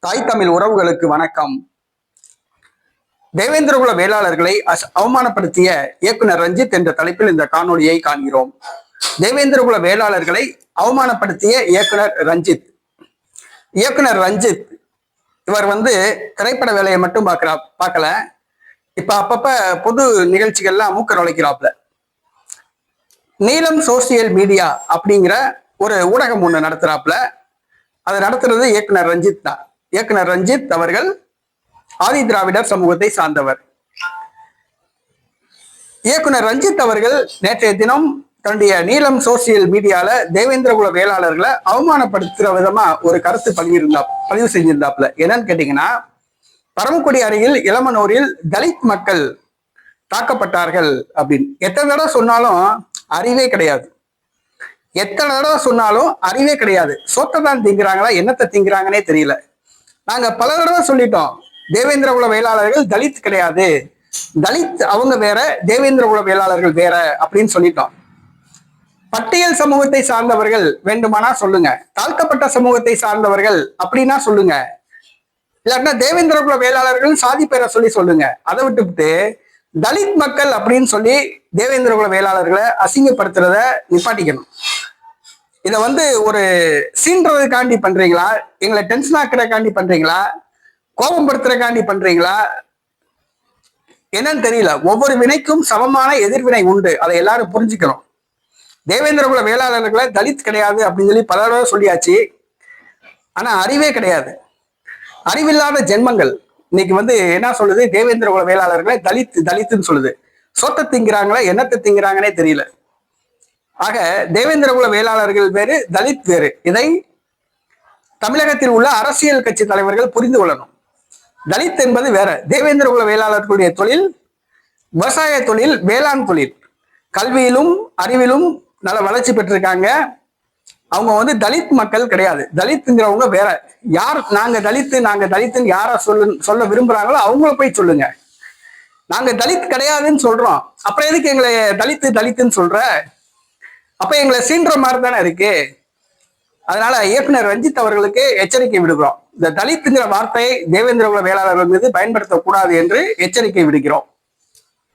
தாய் தமிழ் உறவுகளுக்கு வணக்கம். தேவேந்திரகுல வேளாளர்களை அஸ்- அவமானப்படுத்திய இயக்குனர் ரஞ்சித் என்ற தலைப்பில் இந்த காணொலியை காண்கிறோம். தேவேந்திரகுல வேளாளர்களை அவமானப்படுத்திய இயக்குனர் ரஞ்சித். இயக்குனர் ரஞ்சித் இவர் வந்து திரைப்பட வேலையை மட்டும் பார்க்கிறா பார்க்கல. இப்ப அப்பப்ப பொது நிகழ்ச்சிகள்லாம் மூக்க நுழைக்கிறாப்ல நீலம் சோசியல் மீடியா அப்படிங்கிற ஒரு ஊடகம் ஒன்று நடத்துறாப்ல. அதை நடத்துறது இயக்குனர் ரஞ்சித் தான். இயக்குனர் ரஞ்சித் அவர்கள் ஆதி திராவிடர் சமூகத்தை சார்ந்தவர். இயக்குனர் ரஞ்சித் அவர்கள் நேற்றைய தினம் தன்னுடைய நீளம் சோசியல் மீடியால தேவேந்திரகுல வேளாளர்களை அவமானப்படுத்துற விதமா ஒரு கருத்து பதிவிருந்தா பதிவு செஞ்சிருந்தாப்ல என்னன்னு கேட்டீங்கன்னா பரமக்குடி அருகில் இளமனூரில் தலித் மக்கள் தாக்கப்பட்டார்கள் அப்படின்னு. எத்தனை தடவை சொன்னாலும் அறிவே கிடையாது. எத்தனை தடவை சொன்னாலும் அறிவே கிடையாது. சொத்தை தான் திங்கிறாங்களா என்னத்தை திங்கிறாங்கன்னே தெரியல. நாங்க பல தடவை சொல்லிட்டோம் தேவேந்திர குல வேளாளர்கள் தலித் கிடையாது. தலித் அவங்க வேற தேவேந்திர குல வேளாளர்கள் வேற அப்படின்னு சொல்லிட்டோம். பட்டியல் சமூகத்தை சார்ந்தவர்கள் வேண்டுமானா சொல்லுங்க. தாழ்த்தப்பட்ட சமூகத்தை சார்ந்தவர்கள் அப்படின்னா சொல்லுங்க. இல்லாட்டினா தேவேந்திரகுல வேளாளர்கள் சாதி பெற சொல்லி சொல்லுங்க. அதை விட்டுவிட்டு தலித் மக்கள் அப்படின்னு சொல்லி தேவேந்திர குல வேளாளர்களை அசிங்கப்படுத்துறத நிப்பாட்டிக்கணும். இதை வந்து ஒரு சீன்றதுக்காண்டி பண்றீங்களா? எங்களை டென்ஷன் ஆக்குறதுக்காண்டி பண்றீங்களா? கோபப்படுத்துறதுக்காண்டி பண்றீங்களா? என்னன்னு தெரியல. ஒவ்வொரு வினைக்கும் சமமான எதிர்வினை உண்டு. அதை எல்லாரும் புரிஞ்சுக்கணும். தேவேந்திரகுல வேளாளர்களை தலித் கிடையாது அப்படின்னு சொல்லி பல தடவை சொல்லியாச்சு. ஆனா அறிவே கிடையாது. அறிவில்லாத ஜென்மங்கள். இன்னைக்கு வந்து என்ன சொல்லுது? தேவேந்திரகுல வேளாளர்களை தலித் தலித்துன்னு சொல்லுது. சொத்தை திங்கிறாங்களா என்னத்தை திங்கிறாங்கன்னே தெரியல. ஆக தேவேந்திரகுல வேளாளர்கள் வேறு தலித் வேறு. இதை தமிழகத்தில் உள்ள அரசியல் கட்சி தலைவர்கள் புரிந்து கொள்ளணும். தலித் என்பது வேற. தேவேந்திரகுல வேளாளர்களுடைய தொழில் விவசாய தொழில் வேளாண் தொழில். கல்வியிலும் அறிவிலும் நல்ல வளர்ச்சி பெற்றிருக்காங்க. அவங்க வந்து தலித் மக்கள் கிடையாது. தலித்துங்கிறவங்க வேற. யார் நாங்க தலித்து நாங்க தலித்துன்னு யாரை சொல்லு சொல்ல விரும்புறாங்களோ அவங்கள போய் சொல்லுங்க. நாங்க தலித் கிடையாதுன்னு சொல்றோம். அப்புறம் எதுக்கு எங்களை தலித்து தலித்துன்னு சொல்ற? அப்ப எங்களை சீன்ற மாதிரி தானே இருக்கு. அதனால இயக்குனர் ரஞ்சித் அவர்களுக்கு எச்சரிக்கை விடுகிறோம் இந்த தலித்துங்கிற வார்த்தையை தேவேந்திரகுல வேளாளர்கள் மீது பயன்படுத்தக்கூடாது என்று எச்சரிக்கை விடுகிறோம்